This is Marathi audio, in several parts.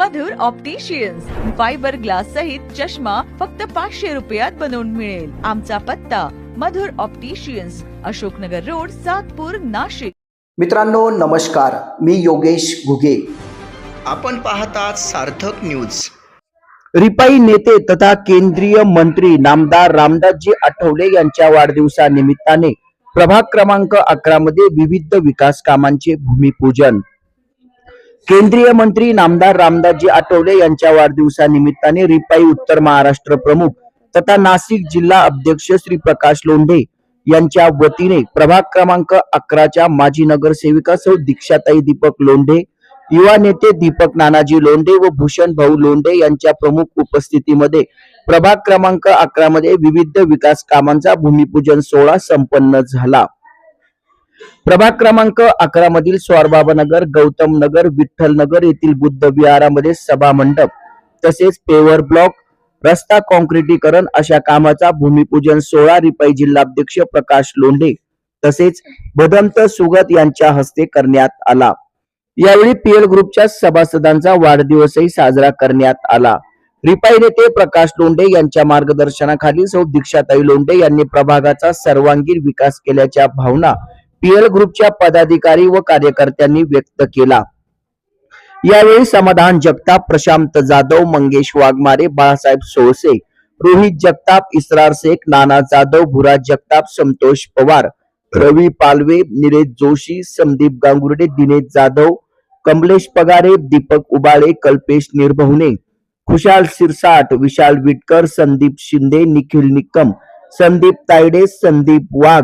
मधुर ऑप्टिशियन्स फायबर ग्लास सहित चष्मा फक्त पाचशे रुपयात बनवून मिळेल. आमचा पत्ता मधुर ऑप्टिशियन्स अशोकनगर रोड सातपूर नाशिक. मित्रांनो नमस्कार. मी योगेश घुगे. आपण पाहतात सार्थक न्यूज रिपाई नेते तथा केंद्रीय मंत्री नामदार रामदासजी आठवले यांच्या वाढदिवसानिमित्ताने प्रभाग क्रमांक अकरा मध्ये विविध विकास कामांचे भूमिपूजन केंद्रीय मंत्री नामदार रामदासजी आठवले यांच्या वाढदिवसानिमित्ताने रिपाई उत्तर महाराष्ट्र प्रमुख तथा नाशिक जिल्हा अध्यक्ष श्री प्रकाश लोंढे यांच्या वतीने प्रभाग क्रमांक अकराच्या माजी नगरसेविका सौ दीक्षाताई दीपक लोंढे युवा नेते दीपक नानाजी लोंढे व भूषण भाऊ लोंढे यांच्या प्रमुख उपस्थितीमध्ये प्रभाग क्रमांक अकरा मध्ये विविध विकास कामांचा भूमिपूजन सोहळा संपन्न झाला. प्रभाग क्रमांक अकरा मधील स्वारबाबानगर गौतम नगर विठ्ठल नगर येथील बुद्ध विहारामध्ये सभा मंडप तसेच पेवर ब्लॉक रस्ता कॉन्क्रिटीकरण अशा कामाचा भूमिपूजन सोहळा रिपाई जिल्हाध्यक्ष प्रकाश लोंढे तसेच भदंत सुगत यांच्या हस्ते करण्यात आला. यावेळी पीएल ग्रुपच्या सभासदांचा वाढदिवसही साजरा करण्यात आला. रिपाई नेते प्रकाश लोंढे यांच्या मार्गदर्शनाखाली सौ दीक्षाताई लोंढे यांनी प्रभागाचा सर्वांगीण विकास केल्याच्या भावना पीएल ग्रुपच्या पदाधिकारी व कार्यकर्त्यांनी व्यक्त केला. यावेळी समाधान जगताप प्रशांत जाधव मंगेश वाघमारे बाळासाहेब सोळसे रोहित जगताप इसरार शेख नाना जाधव भुरा जगताप संतोष पवार रवी पालवे निलेश जोशी संदीप गांगुर्डे दिनेश जाधव कमलेश पगारे दीपक उबाळे कल्पेश निर्भवणे खुशाल सिरसाट विशाल विटकर संदीप शिंदे निखिल निकम संदीप तायडे संदीप वाघ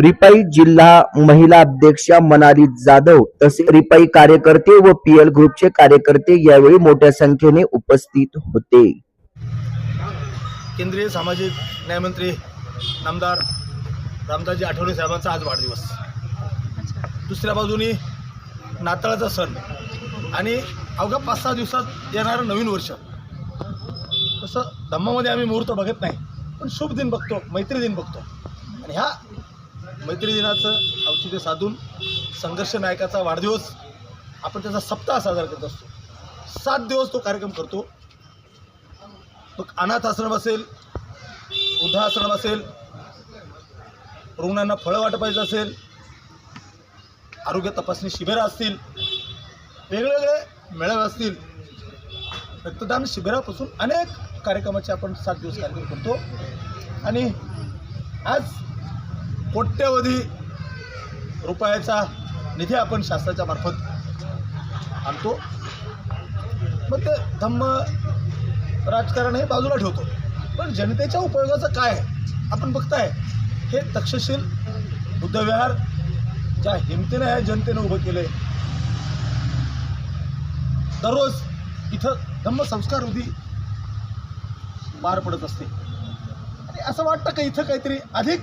रिपाई जिल्हा महिला अध्यक्षा मनाली जाधव तसे रिपाई कार्यकर्ते व पीएल ग्रुपचे कार्यकर्ते यावेळी मोठ्या संख्येने उपस्थित होते. केंद्रीय सामाजिक न्यायमंत्री नामदार रामदासजी आठवले साहेबांचा आज वाढदिवस. दुसऱ्या बाजूनी नाताळाचा सण आणि अवघ्या पाच सहा दिवसात येणारं नवीन वर्ष. तसं धम्मामध्ये आम्ही मुहूर्त बघत नाही पण शुभ दिन बघतो मैत्री दिन बघतो. आणि ह्या मैत्री दिनाचं औचित्य साधून संघर्ष नायकाचा वाढदिवस आपण त्याचा सप्ताह साजरा करत असतो. सात दिवस तो कार्यक्रम करतो. मग अनाथ आश्रम असेल वृद्धाश्रम असेल रुग्णांना फळं वाटपायचं असेल आरोग्य तपासणी शिबिरं असतील वेगवेगळे मेळावे असतील रक्तदान शिबिरापासून अनेक कार्यक्रमाचे आपण सात दिवस कार्यक्रम करतो. आणि आज कोट्यवधी रुपयाचा निधी आपण शासनाच्या मार्फत आणतो. मग ते धम्म राजकारण हे बाजूला ठेवतो. पण जनतेच्या उपयोगाचं काय आहे? आपण बघताय हे तक्षशील बुद्धविहार ज्या हिमतीनं या जनतेनं उभं केलंय दररोज इथं धम्म संस्कार विधी पार पडत असते. आणि असं वाटतं का इथं काहीतरी अधिक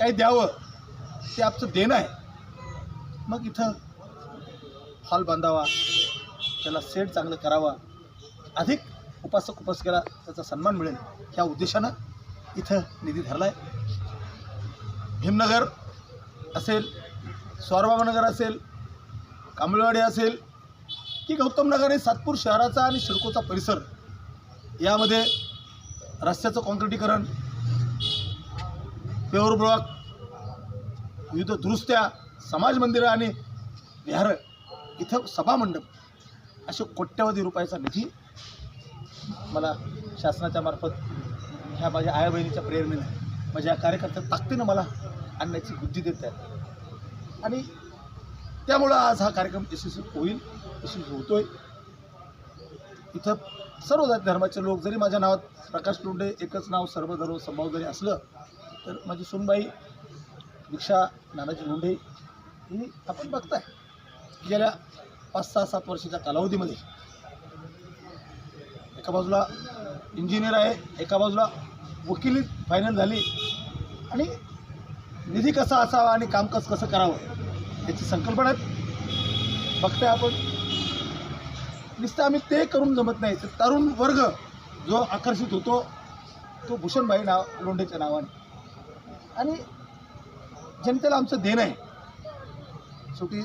काही द्यावं ते आमचं देणं आहे. मग इथं हॉल बांधावा त्याला सेट चांगलं करावा. अधिक उपासक उपासकेला त्याचा सन्मान मिळेल ह्या उद्देशानं इथं निधी धरला आहे भीमनगर असेल स्वारबाबानगर असेल कांबळवाडी असेल की गौतम नगर हे सातपूर शहराचा आणि शिडकोचा परिसर. यामध्ये रस्त्याचं कॉन्क्रिटीकरण पेवर ब्लॉक विविध दुरुस्त्या समाज मंदिरं आणि विहार इथं सभामंडप असे कोट्यवधी रुपयाचा निधी मला शासनाच्या मार्फत ह्या माझ्या आया बहिणीच्या प्रेरणेने माझ्या कार्यकर्त्या ताकदीनं मला आणण्याची बुद्धी देत आहेत. आणि त्यामुळं आज हा कार्यक्रम यशस्वी होईल यशस्वी होतोय. इथं सर्व धर्माचे लोक जरी माझ्या नावात प्रकाश लोंडे एकच नाव सर्वधर्म संभाव जरी असलं तर माझी सुनबाई दीक्षा नानाजी लोंढे ही आपण बघताय. गेल्या पाच सहा सात वर्षाच्या कालावधीमध्ये एका बाजूला इंजिनियर आहे एका बाजूला वकिली फायनल झाली. आणि निधी कसा असावा आणि कामकाज कसं करावं याची संकल्पना आहेत. बघताय आपण. नुसतं आम्ही ते करून जमत नाही. तर तरुण वर्ग जो आकर्षित होतो तो भूषणभाई नाव लोंढेच्या नावाने. आणि जनतेला आमचं देणं आहे. शेवटी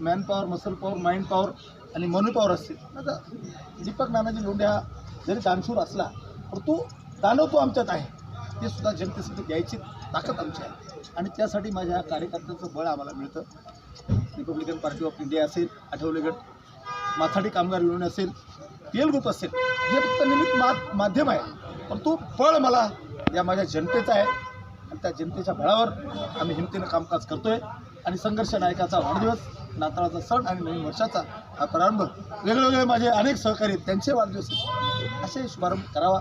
manpower muscle power mind power आणि मनु पवार असतील. आता दीपक नानाजी लोंढे हा जरी दानशूर असला पण तो दानव तो आमच्यात आहे. ते सुद्धा जनतेसाठी द्यायची ताकद आमची आहे. आणि त्यासाठी माझ्या कार्यकर्त्यांचं बळ आम्हाला मिळतं. रिपब्लिकन पार्टी ऑफ इंडिया असेल आठवलेगड माथाडी कामगार युनियन असेल पी ग्रुप असेल हे फक्त निमित्त मा माध्यम आहे. पण तो बळ मला या माझ्या जनतेचा आहे. आणि त्या जनतेच्या बळावर आम्ही हिमतीनं कामकाज करतोय. आणि संघर्ष नायकाचा वाढदिवस नाताळाचा सण आणि नवीन वर्षाचा हा प्रारंभ वेगवेगळे माझे अनेक सहकारी त्यांचे वाढदिवस असे शुभारंभ करावा.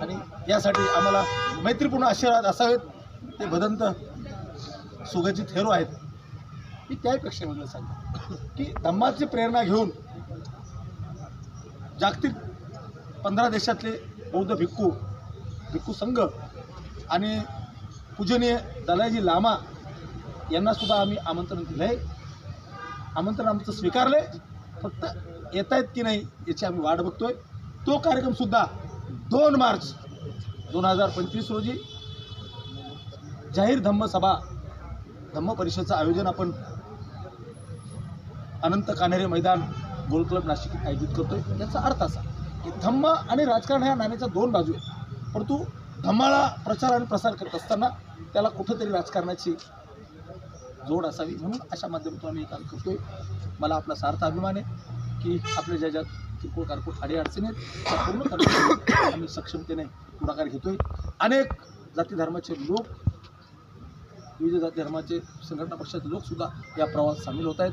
आणि यासाठी आम्हाला मैत्रीपूर्ण आशीर्वाद असावेत. ते भदंत सुगजित हेरो आहेत. मी त्यापेक्षा वेगळं सांगतो की धम्माची प्रेरणा घेऊन जागतिक पंधरा देशातले बौद्ध भिक्खू भिक्खू संघ आणि पूजनीय दलाईजी लामा यांनासुद्धा आम्ही आमंत्रण दिलं आहे आमंत्रण आमचं स्वीकारलं आहे फक्त येत आहेत की नाही याची आम्ही वाट बघतोय. तो कार्यक्रमसुद्धा दोन मार्च दोन हजार पंचवीस रोजी जाहीर धम्मसभा धम्म परिषदेचं आयोजन आपण अनंत कान्हेरे मैदान गोल क्लब नाशिक इथे आयोजित करतोय. याचा अर्थ असा की धम्म आणि राजकारण ह्या नाण्याच्या दोन बाजू आहेत. परंतु धम्माला प्रचार आणि प्रसार करत असताना त्याला कुठंतरी राजकारणाची जोड असावी म्हणून अशा माध्यमातून आम्ही काम काम करतोय. मला आपला सार्थ अभिमान आहे की आपल्या ज्या ज्या किरकोळ कारकोळ अडी अडचणी आहेत त्या पूर्ण करण्यासाठी आम्ही सक्षमतेने पुढाकार घेतोय. अनेक जाती धर्माचे लोक विविध जाती धर्माचे संघटना पक्षाचे लोकसुद्धा या प्रवासात सामील होत आहेत.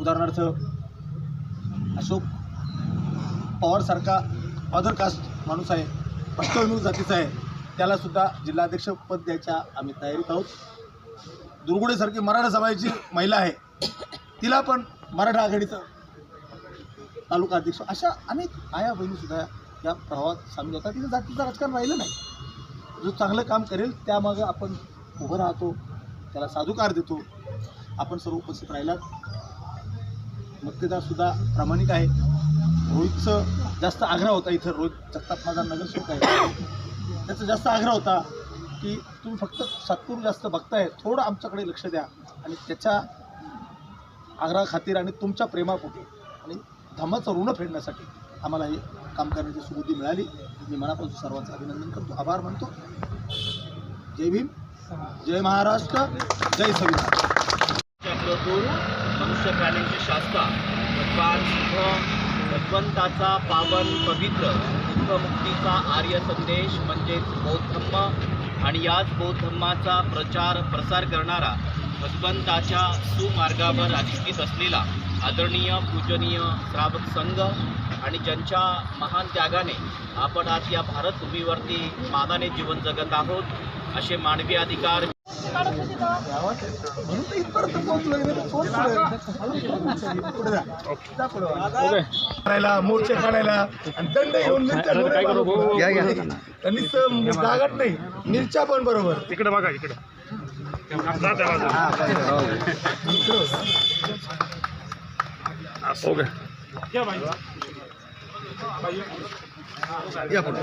उदाहरणार्थ अशोक पवारसारखा अदर कास्ट माणूस आहे. पश्चिम जातीचा आहे. त्यालासुद्धा जिल्हाध्यक्षपद जिल्हाध्यक्ष पद द्यायच्या आम्ही तयारीत आहोत. दुर्गुडेसारखी मराठा समाजाची महिला आहे. तिला पण मराठा आघाडीचं तालुका अध्यक्ष अशा अनेक आया बहिणीसुद्धा या प्रवाहात सामील होतात. तिथं जातीचं राजकारण राहिलं नाही. जो चांगलं काम करेल त्यामागं आपण उभं राहतो. त्याला साधुकार देतो. आपण सर्व उपस्थित राहिलात. मतदारसुद्धा प्रामाणिक आहे. रोहितचं जास्त आग्रह होता इथं रोहित जगताप माझा नगरसेवक आहे. त्याचा जास्त आग्रह होता की तुम्ही फक्त सातपूर जास्त बघताय थोडं आमच्याकडे लक्ष द्या आणि त्याच्या आग्रहाखातीर आणि तुमच्या प्रेमापोटी आणि धम्माचं ऋण फेडण्यासाठी आम्हाला हे काम करण्याची सुबुद्धी मिळाली. मी मनापासून सर्वांचं अभिनंदन करतो आभार मानतो. जय भीम जय महाराष्ट्र जय संविधान. चक्रपूर मनुष्य प्राण्यांची शास्ता पाच भगवंताचा पावन पवित्र दुःखमुक्तीचा आर्य संदेश म्हणजेच बौद्धम्म. आणि याच बौद्धम्माचा प्रचार प्रसार करणारा भगवंताच्या सुमार्गावर अधिष्ठित असलेला आदरणीय पूजनीय श्रावक संघ आणि ज्यांच्या महान त्यागाने आपण आज या भारतभूमीवरती मानाने जीवन जगत आहोत असे मानवी अधिकार म्हणून तर इथपर्यंत. पुढे. काढायला मोर्चे काढायला आणि दंड घेऊन मिरच्या घेऊन त्यांनी जागत नाही. मिरच्या पण बरोबर. इकडे बघा इकडे. ओके या पुढे.